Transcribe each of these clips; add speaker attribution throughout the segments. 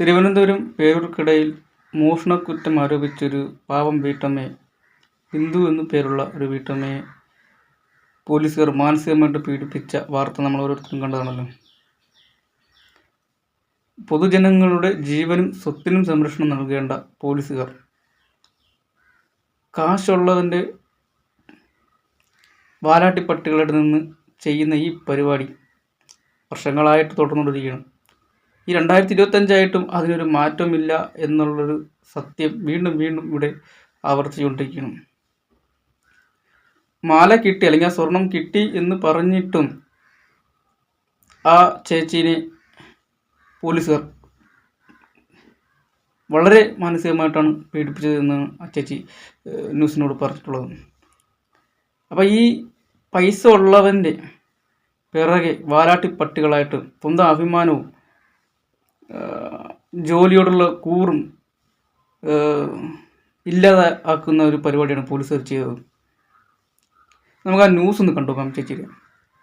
Speaker 1: തിരുവനന്തപുരം പേരൂർക്കടയിൽ മോഷണക്കുറ്റം ആരോപിച്ചൊരു പാവം വീട്ടമ്മയെ ഹിന്ദു എന്നു പേരുള്ള ഒരു വീട്ടമ്മയെ പോലീസുകാർ മാനസികമായിട്ട് പീഡിപ്പിച്ച വാർത്ത നമ്മൾ ഓരോരുത്തരും കണ്ടതാണല്ലോ. പൊതുജനങ്ങളുടെ ജീവനും സ്വത്തിനും സംരക്ഷണം നൽകേണ്ട പോലീസുകാർ. കാശുള്ളതിന്റെ വാലാട്ടിപ്പട്ടികളുടെ നിന്ന് ചെയ്യുന്ന ഈ പരിപാടി വർഷങ്ങളായിട്ട് തുടർന്നുകൊണ്ടിരിക്കുകയാണ്. ഈ രണ്ടായിരത്തി ഇരുപത്തഞ്ചായിട്ടും അതിനൊരു മാറ്റമില്ല എന്നുള്ളൊരു സത്യം വീണ്ടും വീണ്ടും ഇവിടെ ആവർത്തിച്ചുകൊണ്ടിരിക്കണം മാല കിട്ടി അല്ലെങ്കിൽ ആ സ്വർണം കിട്ടി എന്ന് പറഞ്ഞിട്ടും ആ ചേച്ചീനെ പോലീസുകാർ വളരെ മാനസികമായിട്ടാണ് പീഡിപ്പിച്ചതെന്ന് ആ ചേച്ചി ന്യൂസിനോട് പറഞ്ഞിട്ടുള്ളത്. അപ്പോൾ ഈ പൈസ ഉള്ളവന്റെ പിറകെ വാലാട്ടി പട്ടികളായിട്ട് സ്വന്തം അഭിമാനവും ജോലിയോടുള്ള കൂറും ഇല്ലാതെ ആക്കുന്ന ഒരു പരിപാടിയാണ് പോലീസുകാർ ചെയ്തത്. നമുക്ക് ആ ന്യൂസ് ഒന്ന് കണ്ടുപോകാം ചേച്ചി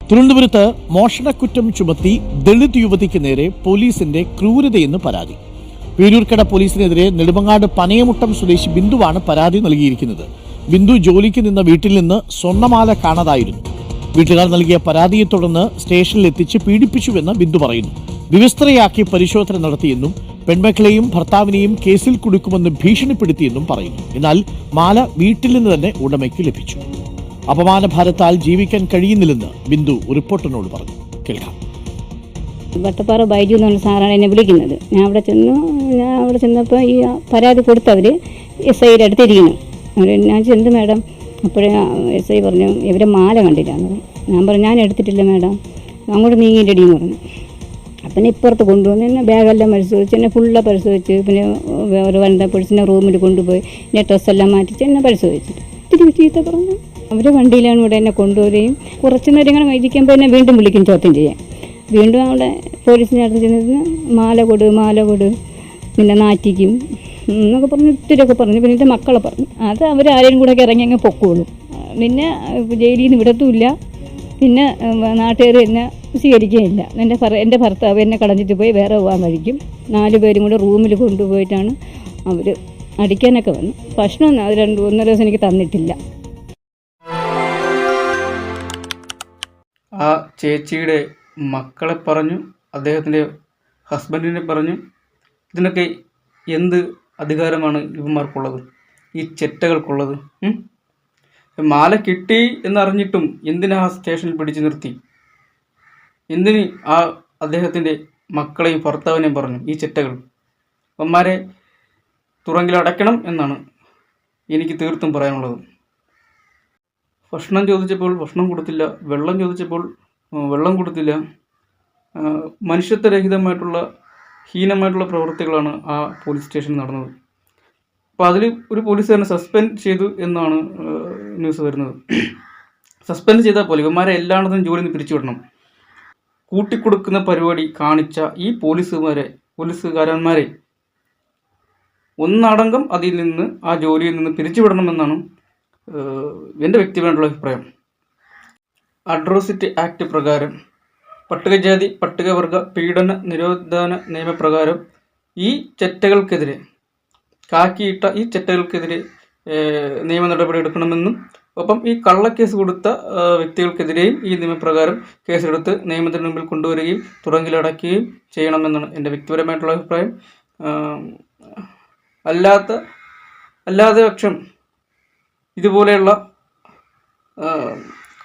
Speaker 2: തിരുവനന്തപുരത്ത് മോഷണക്കുറ്റം ചുമത്തി ദളിത് യുവതിക്ക് നേരെ പോലീസിന്റെ ക്രൂരതയെന്ന് പരാതി. പേരൂർക്കട പോലീസിനെതിരെ നെടുമങ്ങാട് പനയമുട്ടം സ്വദേശി ബിന്ദുവാണ് പരാതി നൽകിയിരിക്കുന്നത്. ബിന്ദു ജോലിക്ക് നിന്ന വീട്ടിൽ നിന്ന് സ്വർണമാല കാണാതായിരുന്നു. വീട്ടുകാർ നൽകിയ പരാതിയെ തുടർന്ന് സ്റ്റേഷനിൽ എത്തിച്ച് പീഡിപ്പിച്ചുവെന്ന് ബിന്ദു പറയുന്നു. വിവസ്ത്രയാക്കി പരിശോധന നടത്തിയെന്നും പെൺമക്കളെയും ഭർത്താവിനെയും കേസിൽ കുടുക്കുമെന്ന് ഭീഷണിപ്പെടുത്തിയെന്നും പറയുന്നു. എന്നാൽ മാല വീട്ടിൽ നിന്ന് തന്നെ ഉടമയ്ക്ക് ലഭിച്ചു. അപമാന ഭാരത്താൽ ജീവിക്കാൻ കഴിയുന്നില്ലെന്ന് ബിന്ദു റിപ്പോർട്ടറിനോട് പറഞ്ഞു. കേൾക്കാം.
Speaker 3: വട്ടപ്പാറ ബൈജു എന്ന് പറഞ്ഞ സാറാണ് എന്നെ വിളിക്കുന്നത്. ഞാൻ അവിടെ ചെന്നു ഞാൻ അവിടെ ചെന്നപ്പോൾ ഈ പരാതി കൊടുത്തവർ എസ് ഐയുടെ അടുത്തിരിക്കുന്നു. അവർ ഞാൻ ചെന്ന് മാഡം? അപ്പോഴേ എസ് ഐ പറഞ്ഞു ഇവരെ മാല കണ്ടില്ല. ഞാൻ പറഞ്ഞു ഞാൻ എടുത്തിട്ടില്ല മാഡം. അങ്ങോട്ട് നീങ്ങിയിട്ടടിയെന്ന് പറഞ്ഞു. അപ്പം ഇപ്പുറത്ത് കൊണ്ടുവന്ന് എന്നെ ബാഗെല്ലാം പരിശോധിച്ച് എന്നെ ഫുള്ള് പരിശോധിച്ച്. പിന്നെ ഒരു വനിത പൊളിച്ചിനെ റൂമിൽ കൊണ്ടുപോയി. എന്നെ ഡ്രസ്സെല്ലാം മാറ്റിച്ച് എന്നെ പരിശോധിച്ചിട്ട് ഇത്തിരി ചീത്ത പറഞ്ഞു. അവർ വണ്ടിയിലാണ് ഇവിടെ എന്നെ കൊണ്ടുവരികയും കുറച്ച് നേരം ഇങ്ങനെ ഇരിക്കുമ്പോൾ എന്നെ വീണ്ടും വിളിക്കും ചോദ്യം ചെയ്യാൻ. വീണ്ടും അവിടെ പോലീസിന്റെ അടുത്ത് ചെന്നിരുന്ന് മാല കൊടു മാല കൊടു പിന്നെ നാറ്റിക്കും എന്നൊക്കെ പറഞ്ഞ് ഒത്തിരിയൊക്കെ പറഞ്ഞു. പിന്നെ എന്റെ മക്കളെ പറഞ്ഞു. അത് അവരാരെയും കൂടെയൊക്കെ ഇറങ്ങി അങ്ങ് പൊക്കോളും. പിന്നെ ജയിലിൽ നിന്ന് വിടത്തുമില്ല. പിന്നെ നാട്ടുകാർ എന്നെ സ്വീകരിക്കുകയില്ല. എന്റെ ഭർ എന്റെ ഭർത്താവ് എന്നെ കളഞ്ഞിട്ട് പോയി വേറെ പോകാൻ കഴിക്കും നാല് പേരും കൂടെ റൂമിൽ കൊണ്ടുപോയിട്ടാണ് അവർ അടിക്കാനൊക്കെ വന്നു. ഭക്ഷണം രണ്ട് ഒന്നര ദിവസം എനിക്ക് തന്നിട്ടില്ല.
Speaker 1: ആ ചേച്ചിയുടെ മക്കളെ പറഞ്ഞു അദ്ദേഹത്തിന്റെ ഹസ്ബൻഡിനെ പറഞ്ഞു ഇതിനൊക്കെ എന്ത് അധികാരമാണ് ഇവന്മാർക്കുള്ളത്? ഈ ചെറ്റകൾക്കുള്ളത്? മാല കിട്ടി എന്നറിഞ്ഞിട്ടും എന്തിനാ ആ സ്റ്റേഷനിൽ പിടിച്ചു നിർത്തി? എന്തിന് ആ അദ്ദേഹത്തിന്റെ മക്കളെയും ഭർത്താവിനെയും പറഞ്ഞു ഈ ചിട്ടകൾ? അമ്മമാരെ തുറങ്കിലടയ്ക്കണം എന്നാണ് എനിക്ക് തീർത്തും പറയാനുള്ളത്. ഭക്ഷണം ചോദിച്ചപ്പോൾ ഭക്ഷണം കൊടുത്തില്ല വെള്ളം ചോദിച്ചപ്പോൾ വെള്ളം കൊടുത്തില്ല. മനുഷ്യത്വരഹിതമായിട്ടുള്ള ഹീനമായിട്ടുള്ള പ്രവൃത്തികളാണ് ആ പോലീസ് സ്റ്റേഷനിൽ നടന്നത്. അപ്പോൾ അതിൽ ഒരു പോലീസുകാരനെ സസ്പെൻഡ് ചെയ്തു എന്നാണ് ന്യൂസ് വരുന്നത്. സസ്പെൻഡ് ചെയ്താൽ പോലെ ഇവന്മാരെ എല്ലായിടത്തും ജോലിയിൽ നിന്ന് പിരിച്ചുവിടണം. കൂട്ടിക്കൊടുക്കുന്ന പരിപാടി കാണിച്ച ഈ പോലീസുകാരെ പോലീസുകാരന്മാരെ ഒന്നടങ്കം അതിൽ നിന്ന് ആ ജോലിയിൽ നിന്ന് പിരിച്ചുവിടണമെന്നാണ് എന്റെ വ്യക്തിപരമായിട്ടുള്ള അഭിപ്രായം. അഡ്രോസിറ്റി ആക്ട് പ്രകാരം പട്ടികജാതി പട്ടികവർഗ പീഡന നിരോധന നിയമപ്രകാരം ഈ ചെറ്റകൾക്കെതിരെ കാക്കിയിട്ട ഈ ചെറ്റകൾക്കെതിരെ നിയമ നടപടി എടുക്കണമെന്നും ഒപ്പം ഈ കള്ളക്കേസ് കൊടുത്ത വ്യക്തികൾക്കെതിരെയും ഈ നിയമപ്രകാരം കേസെടുത്ത് നിയമത്തിന് മുമ്പിൽ കൊണ്ടുവരികയും തുറങ്കിലടയ്ക്കുകയും ചെയ്യണമെന്നാണ് എന്റെ വ്യക്തിപരമായിട്ടുള്ള അഭിപ്രായം. അല്ലാത്ത അല്ലാതെ പക്ഷം ഇതുപോലെയുള്ള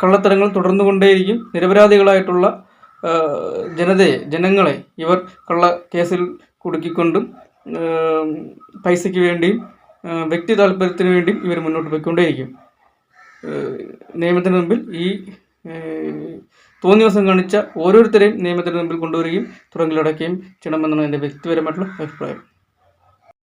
Speaker 1: കള്ളത്തരങ്ങൾ കള്ളത്തരങ്ങൾ തുടർന്നുകൊണ്ടേയിരിക്കും നിരപരാധികളായിട്ടുള്ള ജനതയെ ജനങ്ങളെ ഇവർ കള്ള കേസിൽ കുടുക്കിക്കൊണ്ടും പൈസയ്ക്ക് വേണ്ടിയും വ്യക്തി താല്പര്യത്തിന് വേണ്ടിയും ഇവർ മുന്നോട്ട് പോയിക്കൊണ്ടേയിരിക്കും. നിയമത്തിന് മുമ്പിൽ ഈ തോന്നി തോന്നിവസം കാണിച്ച ഓരോരുത്തരെയും നിയമത്തിന് മുമ്പിൽ കൊണ്ടുവരികയും തുറങ്കിലടക്കുകയും ചെയ്യണമെന്നാണ് എന്റെ വ്യക്തിപരമായിട്ടുള്ള അഭിപ്രായം.